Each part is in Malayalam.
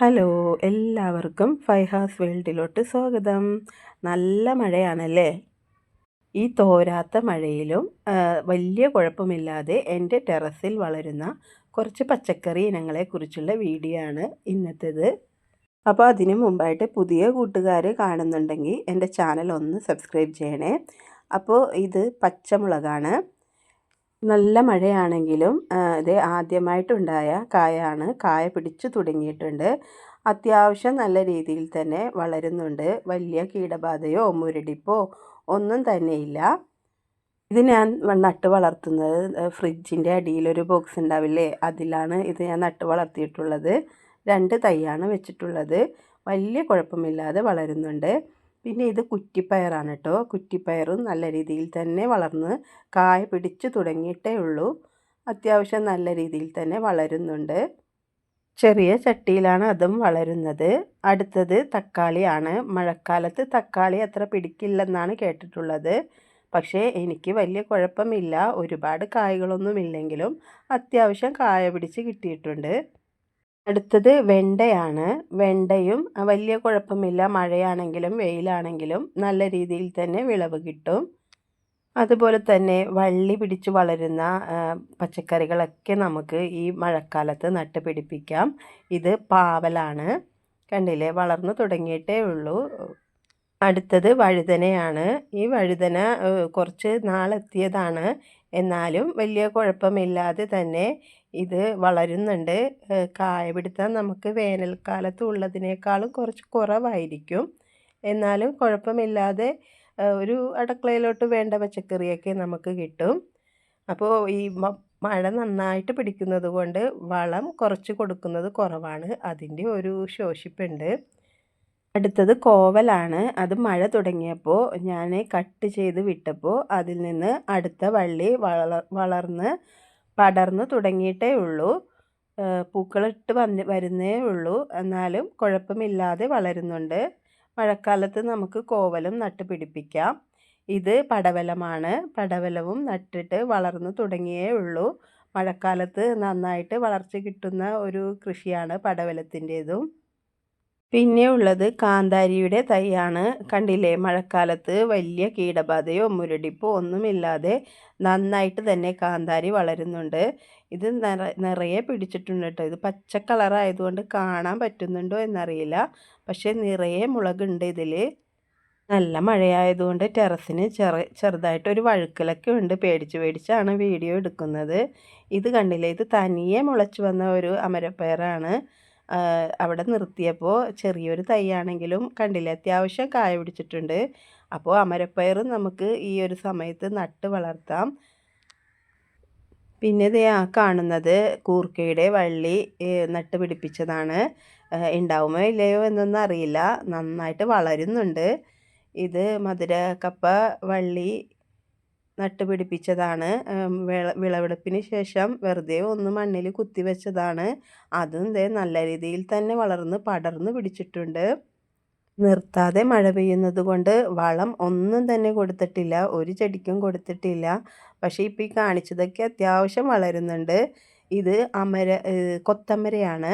ഹലോ എല്ലാവർക്കും ഫൈഹാസ് വേൾഡിലോട്ട് സ്വാഗതം. നല്ല മഴയാണല്ലേ? ഈ തോരാത്ത മഴയിലും വലിയ കുഴപ്പമില്ലാതെ എന്റെ ടെറസിൽ വളരുന്ന കുറച്ച് പച്ചക്കറി ഇനങ്ങളെക്കുറിച്ചുള്ള വീഡിയോ ആണ് ഇന്നത്തേത്. അപ്പോൾ അതിനു മുമ്പായിട്ട് പുതിയ കൂട്ടുകാർ കാണുന്നുണ്ടെങ്കിൽ എന്റെ ചാനൽ ഒന്ന് സബ്സ്ക്രൈബ് ചെയ്യണേ. അപ്പോൾ ഇത് പച്ചമുളകാണ്. നല്ല മഴയാണെങ്കിലും ഇത് ആദ്യമായിട്ടുണ്ടായ കായാണ് കായ പിടിച്ചു തുടങ്ങിയിട്ടുണ്ട്. അത്യാവശ്യം നല്ല രീതിയിൽ തന്നെ വളരുന്നുണ്ട്. വലിയ കീടബാധയോ മുരടിപ്പോ ഒന്നും തന്നെയില്ല. ഇത് ഞാൻ നട്ട് വളർത്തുന്നത് ഫ്രിഡ്ജിന്റെ അടിയിലൊരു ബോക്സ് ഉണ്ടാവില്ലേ? അതിലാണ് ഇത് ഞാൻ നട്ട് വളർത്തിയിട്ടുള്ളത്. രണ്ട് തൈയാണ് വെച്ചിട്ടുള്ളത്. വലിയ കുഴപ്പമില്ലാതെ വളരുന്നുണ്ട്. പിന്നെ ഇത് കുറ്റിപ്പയറാണ് കേട്ടോ. കുറ്റിപ്പയറും നല്ല രീതിയിൽ തന്നെ വളർന്ന് കായ പിടിച്ചു തുടങ്ങിയിട്ടേ ഉള്ളൂ. അത്യാവശ്യം നല്ല രീതിയിൽ തന്നെ വളരുന്നുണ്ട്. ചെറിയ ചട്ടിയിലാണ് അതും വളരുന്നത്. അടുത്തത് തക്കാളിയാണ്. മഴക്കാലത്ത് തക്കാളി അത്ര പിടിക്കില്ലെന്നാണ് കേട്ടിട്ടുള്ളത്. പക്ഷേ എനിക്ക് വലിയ കുഴപ്പമില്ല. ഒരുപാട് കായകളൊന്നും ഇല്ലെങ്കിലും അത്യാവശ്യം കായ പിടിച്ച് കിട്ടിയിട്ടുണ്ട്. അടുത്തത് വെണ്ടയാണ്. വെണ്ടയും വലിയ കുഴപ്പമില്ല. മഴയാണെങ്കിലും വെയിലാണെങ്കിലും നല്ല രീതിയിൽ തന്നെ വിളവ് കിട്ടും. അതുപോലെ തന്നെ വള്ളി പിടിച്ച് വളരുന്ന പച്ചക്കറികളൊക്കെ നമുക്ക് ഈ മഴക്കാലത്ത് നട്ട് പിടിപ്പിക്കാം ഇത് പാവലാണ്. കണ്ടില്ലേ? വളർന്നു തുടങ്ങിയിട്ടേ ഉള്ളൂ. അടുത്തത് വഴുതനയാണ്. ഈ വഴുതന കുറച്ച് നാളെത്തിയതാണ്. എന്നാലും വലിയ കുഴപ്പമില്ലാതെ തന്നെ ഇത് വളരുന്നുണ്ട്. കായ പിടുത്താൻ നമുക്ക് വേനൽക്കാലത്ത് ഉള്ളതിനേക്കാളും കുറച്ച് കുറവായിരിക്കും. എന്നാലും കുഴപ്പമില്ലാതെ ഒരു അടുക്കളയിലോട്ട് വേണ്ട പച്ചക്കറിയൊക്കെ നമുക്ക് കിട്ടും. അപ്പോൾ ഈ മഴ നന്നായിട്ട് പിടിക്കുന്നത് കൊണ്ട് വളം കുറച്ച് കൊടുക്കുന്നത് കുറവാണ്. അതിന്റെ ഒരു ശോഷിപ്പുണ്ട്. അടുത്തത് കോവലാണ്. അത് മഴ തുടങ്ങിയപ്പോൾ ഞാൻ കട്ട് ചെയ്ത് വിട്ടപ്പോൾ അതിൽ നിന്ന് അടുത്ത വള്ളി വളർ വളർന്ന് പടർന്ന് തുടങ്ങിയിട്ടേ ഉള്ളൂ. പൂക്കളിട്ട് വന്ന് വരുന്നേ ഉള്ളൂ. എന്നാലും കുഴപ്പമില്ലാതെ വളരുന്നുണ്ട്. മഴക്കാലത്ത് നമുക്ക് കോവലും നട്ട് പിടിപ്പിക്കാം. ഇത് പടവലമാണ്. പടവലവും നട്ടിട്ട് വളർന്നു തുടങ്ങിയേ ഉള്ളൂ. മഴക്കാലത്ത് നന്നായിട്ട് വളർച്ച കിട്ടുന്ന ഒരു കൃഷിയാണ് പടവലത്തിന്റേതും. പിന്നെ ഉള്ളത് കാന്താരിയുടെ തൈയാണ്. കണ്ടില്ലേ? മഴക്കാലത്ത് വലിയ കീടബാധയോ മുരടിപ്പോ ഒന്നുമില്ലാതെ നന്നായിട്ട് തന്നെ കാന്താരി വളരുന്നുണ്ട്. ഇത് നിറ നിറയെ പിടിച്ചിട്ടുണ്ട് കേട്ടോ. ഇത് പച്ച കളറായതുകൊണ്ട് കാണാൻ പറ്റുന്നുണ്ടോ എന്നറിയില്ല. പക്ഷേ നിറയെ മുളകുണ്ട് ഇതിൽ നല്ല മഴയായതുകൊണ്ട് ടെറസിന് ചെറു ചെറുതായിട്ടൊരു വഴുക്കലൊക്കെ ഉണ്ട്. പേടിച്ച് പേടിച്ചാണ് വീഡിയോ എടുക്കുന്നത്. ഇത് കണ്ടില്ലേ? ഇത് തനിയെ മുളച്ചു വന്ന ഒരു അമരപ്പയറാണ്. അവിടെ നിർത്തിയപ്പോൾ ചെറിയൊരു തൈയാണെങ്കിലും കണ്ടില്ല അത്യാവശ്യം കായ പിടിച്ചിട്ടുണ്ട്. അപ്പോൾ അമരപ്പയർ നമുക്ക് ഈ ഒരു സമയത്ത് നട്ട് വളർത്താം. പിന്നെ ഇത് ആ കാണുന്നത് കൂർക്കയുടെ വള്ളി നട്ട് പിടിപ്പിച്ചതാണ്. ഉണ്ടാവുമോ ഇല്ലയോ എന്നൊന്നും അറിയില്ല. നന്നായിട്ട് വളരുന്നുണ്ട്. ഇത് മധുരക്കപ്പ കപ്പ വള്ളി നട്ടുപിടിപ്പിച്ചതാണ്. വിളവെടുപ്പിന് ശേഷം വെറുതെ ഒന്ന് മണ്ണിൽ കുത്തി വെച്ചതാണ്. അതും ദേ നല്ല രീതിയിൽ തന്നെ വളർന്ന് പടർന്ന് പിടിച്ചിട്ടുണ്ട്. നിർത്താതെ മഴ പെയ്യുന്നത് കൊണ്ട് വളം ഒന്നും തന്നെ കൊടുത്തിട്ടില്ല ഒരു ചെടിക്കും കൊടുത്തിട്ടില്ല. പക്ഷേ ഇപ്പോൾ ഈ കാണിച്ചതൊക്കെ അത്യാവശ്യം വളരുന്നുണ്ട്. ഇത് അമര കൊത്തമരയാണ്.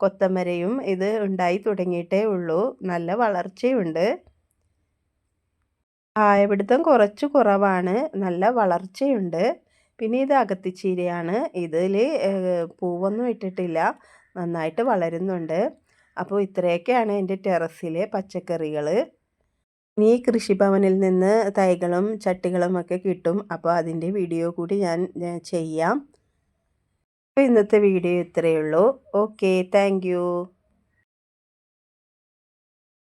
കൊത്തമരയും ഇത് ഉണ്ടായി തുടങ്ങിയിട്ടേ ഉള്ളൂ. നല്ല വളർച്ചയുണ്ട്. കായപിടുത്തം കുറച്ച് കുറവാണ്. നല്ല വളർച്ചയുണ്ട്. പിന്നെ ഇത് അകത്തിച്ചീരയാണ്. ഇതിൽ പൂവൊന്നും ഇട്ടിട്ടില്ല. നന്നായിട്ട് വളരുന്നുണ്ട്. അപ്പോൾ ഇത്രയൊക്കെയാണ് എന്റെ ടെറസിലെ പച്ചക്കറികൾ ഇനി കൃഷിഭവനിൽ നിന്ന് തൈകളും ചട്ടികളും ഒക്കെ കിട്ടും. അപ്പോൾ അതിന്റെ വീഡിയോ കൂടി ഞാൻ ചെയ്യാം. അപ്പോൾ ഇന്നത്തെ വീഡിയോ ഇത്രയേ ഉള്ളൂ. Okay thank